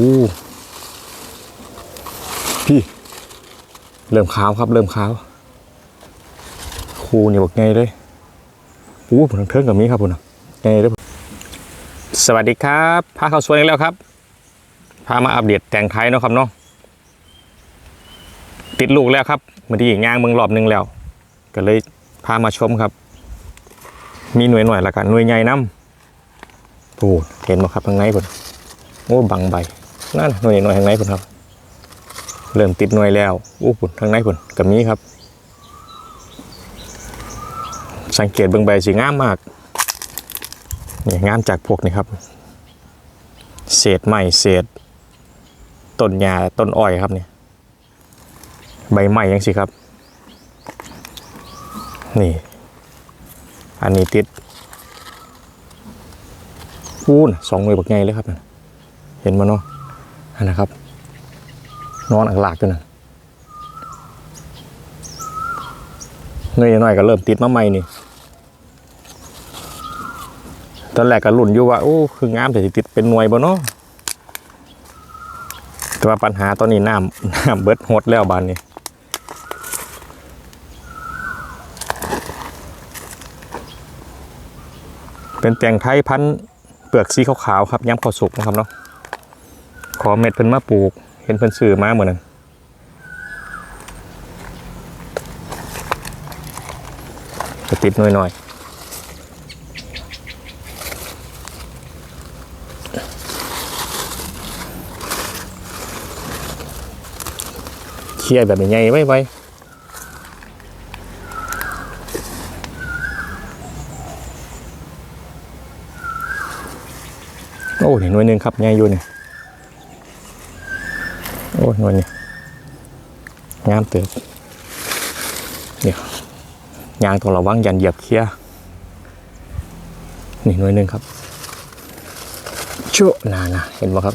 อู้พี่เริ่มขาวครับ เริ่มขาวครูนี่บอกไงเลยอู้ผมเทิงกับมีครับคุณนะไงเลยสวัสดีครับพาเข้าสวนอีกแล้วครับ พามาอัปเดตแต่งไทยเนาะครับเนาะติดลูกแล้วครับเมื่อกี้ย่างเมืองรอบนึงแล้ว ก็เลยพามาชมครับ มีหน่วยหน่อยละกันหน่วยใหญ่น้ำปูดเห็นไหมครับทางในพุ่นโอ้บังใบ นั่นหน่วยหน่อยทางในพุ่นครับ เริ่มติดหน่วยแล้วอู้พุ่นทางในพุ่นกับนี้ครับ สังเกตเบื้องใบสีงามมากนี่งามจากพวกนี้ครับ เศษไม้เศษต้นหญ้าต้นอ้อยครับเนี่ยใบไม้ยังสิครับ นี่ อันนี้ติดพูนสองหน่วยบักไงเลยครับ เห็นมั้เนาะ นนะครับ นอนอักหลากอยู่นั่นหน่วยหน่อยก็เริ่มติดมาใหม่นี่ตอนแรกก็ลุ่นอยู่ว่าโอ้คืองามแต่ติดเป็นหน่วยบ่เนาะแต่ว่าปัญหาตอนนี้น้ำน้ำเบิดหดแล้วบานนี้เป็นแตงไทยพันธุ์เปลือกสีขาวๆครับย้ำข้าวสุกนะครับเนาะ ขอเม็ดเพิ่นมาปลูก เห็นเพิ่นซื้อมาเหมือนนั้นจะติดหน่อยๆเคลียร์แบบใหญ่ไว้ไว้โอ้นี่หน่วยหนึ่งครับใหญ่อยู่นี่ย โอ้หน่วยนี่งามเติบเดี๋ยวยางต้องระวังยันเหยียบเคี้ยนี่หน่วยหนึ่งครับชั่วนานะเห็นไหมครับ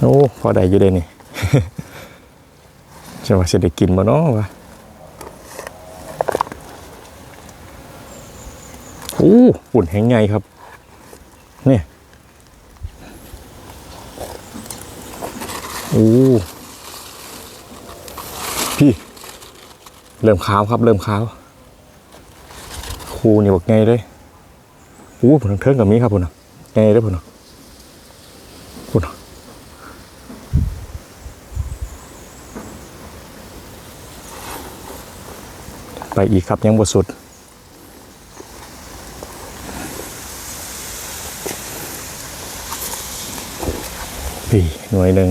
โอ้พอได้อยู่เลยนี่จะว่าจะได้กินบ่เนาะวะโอ้ปุ่นแห้งใหญ่ครับนี่ โอ้พี่ เริ่มขาวครับ เริ่มขาวครูนี่บอกไงเลยโอ้ผมเทิงกับมีครับพุ่นะไงเลยพุ่นะพุ่นะไปอีกครับยังบสุด พี่หน่วยหนึ่ง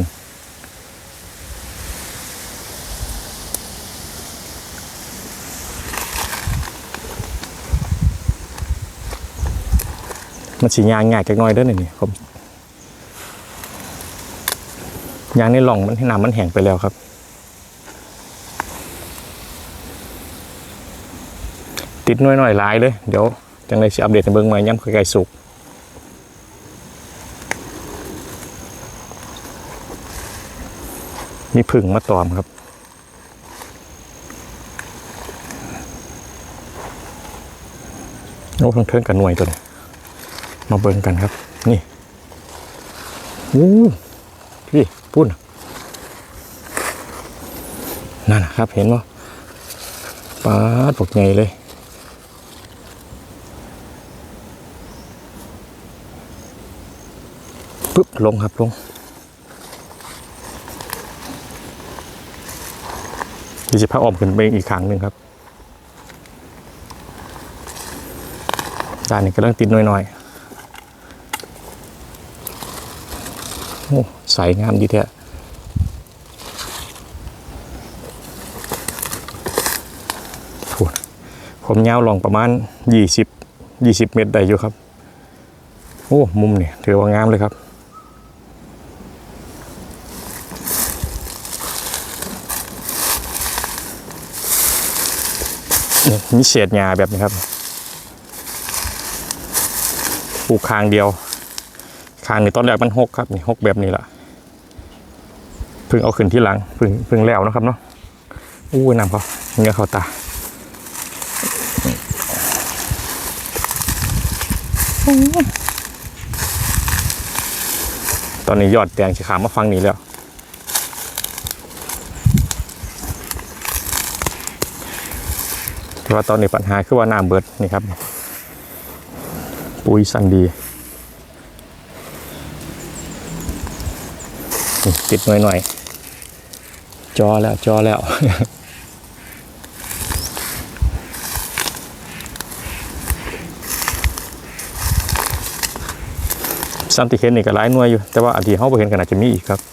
มันสียางง่ายจักน้อยเด้อนี่ผมยางในหล่องมันให้น้ำมันแห้งไปแล้วครับ ติดน่วยหน่อยหลายเลย เดี๋ยวจังเลยสิอัปเดตในเบื้องใหม่ย้ำไกลๆสุกมีผึ่งมาตอมครับโอ้เพิ่งเทิงกับหน่วยตัวนี้ มาเบิ่งกันครับ นี่อู้พี่ปุ้นนั่นนะครับ เห็นว่าปลาตกใหญ่เลย ปึ๊บ ลงครับ ลงดิจิพาออมขึ้นไปอีกครั้งหนึ่งครับด้านนี้ก็เริ่มติดหน่อยๆ อ้ใสงามดีแท้ผมยาวลองประมาณยี่สิบยี่สิบเมตรได้อยู่ครับ โอ้ มุมเนี่ยถือว่างามเลยครับนี่มีเศษหญ้าแบบนี้ครับ ปลูกคางเดียว คางนี่ตอนแรกมันหกครับนี่หกแบบนี้แหละเพิ่งเอาขึ้นที่หลังเพิ่งเพิ่งแล้วนะครับเนาะอู้น้ำเขาเงี้ยเขาตาตอนนี้ยอดแตงสิขามมาฟังนี้แล้วแต่ว่าตอนนี้ปัญหาคือว่าน้ำเบิดนี่ครับ ปุ๋ยสั่งดี ติดหน่อยหน่อยๆจอแล้วจอแล้วซ้ำที่เห็นนี่ก็หลายหน่วยอยู่ แต่ว่าอันที่เขาไปเห็นกันอาจะมีอีกครับ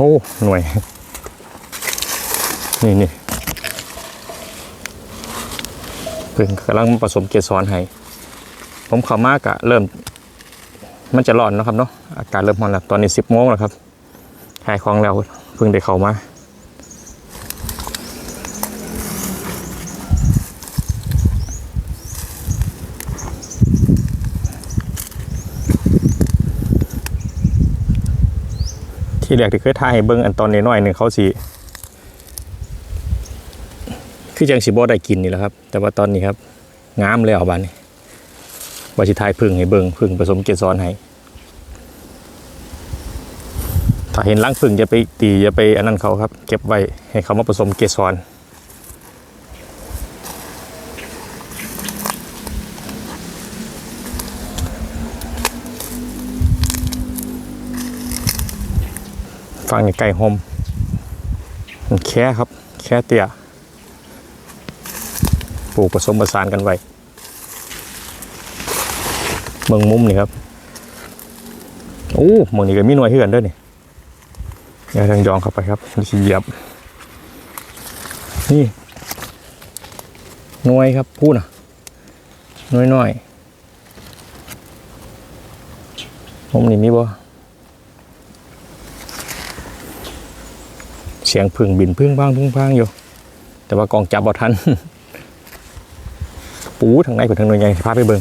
อ้หน่วย นี่นี่เพิ่งกำลังผสมเกสรให้ ผมเข้ามากะเริ่ม มันจะร้อนนะครับเนาะอากาศเริ่มร้อนแล้วตอนนี้สิบโมงแล้วครับขายของแล้วเพิ่งได้เข้ามา ที่แรกที่เคยถ่ายให้เบิ่งอันตอนน้อยๆหนึ่งเขาสีคือจังสิบ่ได้กินนี่แหละครับ แต่ว่าตอนนี้ครับงามแล้วบานนี้ว่าสิทายพึ่งให้เบิ่งพึ่งผสมเกสรให้ถ้าเห็นล้างพึ่งจะไปตีจะไปอันนั้นเขาครับ เก็บไว้ให้เขามาผสมเกสร ฟังนี่ไก่หมมันแค่ครับ แค่เตี้ยปลูกผสมผสานกันไว้เมืองมุมนี่ครับโอ้เมืองนี้ก็มีหน่วยเหือนด้วยนี่อย่าทางยองเข้าไปครับสิเหยียบ นี่หน่วยครับพูดนะหน่วยน้อยมุมนี้มีบ่ เสียงพึ่งบินพึ่งพางพึ่งพางอยู่ แต่ว่ากองจับบ่ทัน ปูทางในกับทางหน่วยใหญ่พาไปเบิง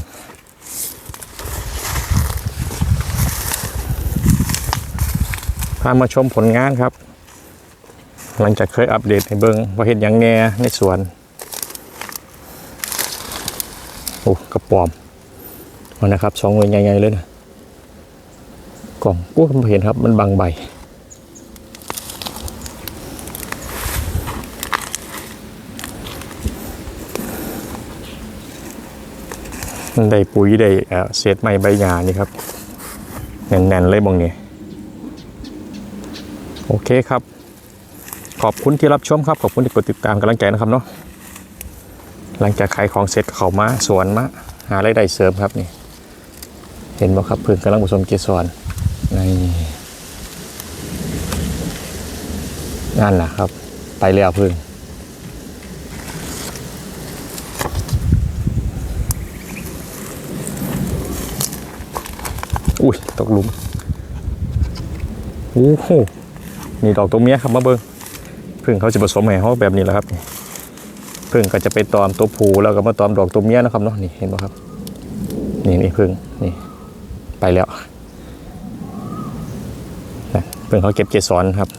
พามาชมผลงานครับ หลังจากเคยอัปเดตให้เบิงว่าเห็นอย่างแน่ในสวน โอ้กระป๋อมนะครับสองหน่วยใหญ่ๆเลยนะกล่องกู้ผมเห็นครับมันบางใบ ได้ปุ๋ยได้เศษไม้ใบหญ้านี่ครับแน่นๆเลยบองนี้โอเคครับ ขอบคุณที่รับชมครับ ขอบคุณที่กดติดตามกำลังใจนะครับเนาะหลังจากขายของเสร็จเขามาสวนมาหารายได้เสริมครับนี่ เห็นบ่ครับเพึ่งกำลังผสมเกสรในนั่นแหละครับ ไปแล้วพึ่ง อุ้ยตกหลุมโอ้โหนี่ดอกตัวเมียครับมาเบิ้งพึ่งเขาจะผสมให้เขาแบบนี้แหละครับพึ่งก็จะไปตอมตัวผูแล้วก็มาตอมดอกตัวเมียนะครับเนาะนี่เห็นไหมครับ นี่นี่พึ่งนี่ไปแล้วนะพึ่งเขาเก็บเกสรครับ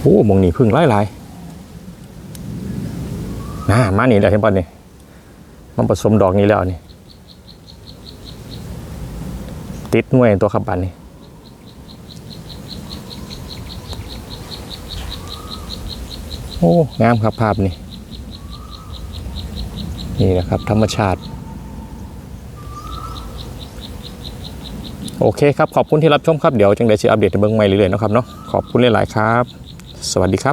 โอ้มองนี่พึ่งหลายห ลายๆนะมานี่แหละเห็นป่ะนี่มันผสมดอกนี้แล้วนี่ ติดหน่วยตัวขับบันนี่โอ้งามครับภาพนี่นี่แหละครับ ธรรมชาติ โอเคครับ ขอบคุณที่รับชมครับ เดี๋ยวจังเดชิอัปเดตเบื้องใหม่เรื่อยๆนะครับเนาะขอบคุณหลายๆครับ สวัสดีครับ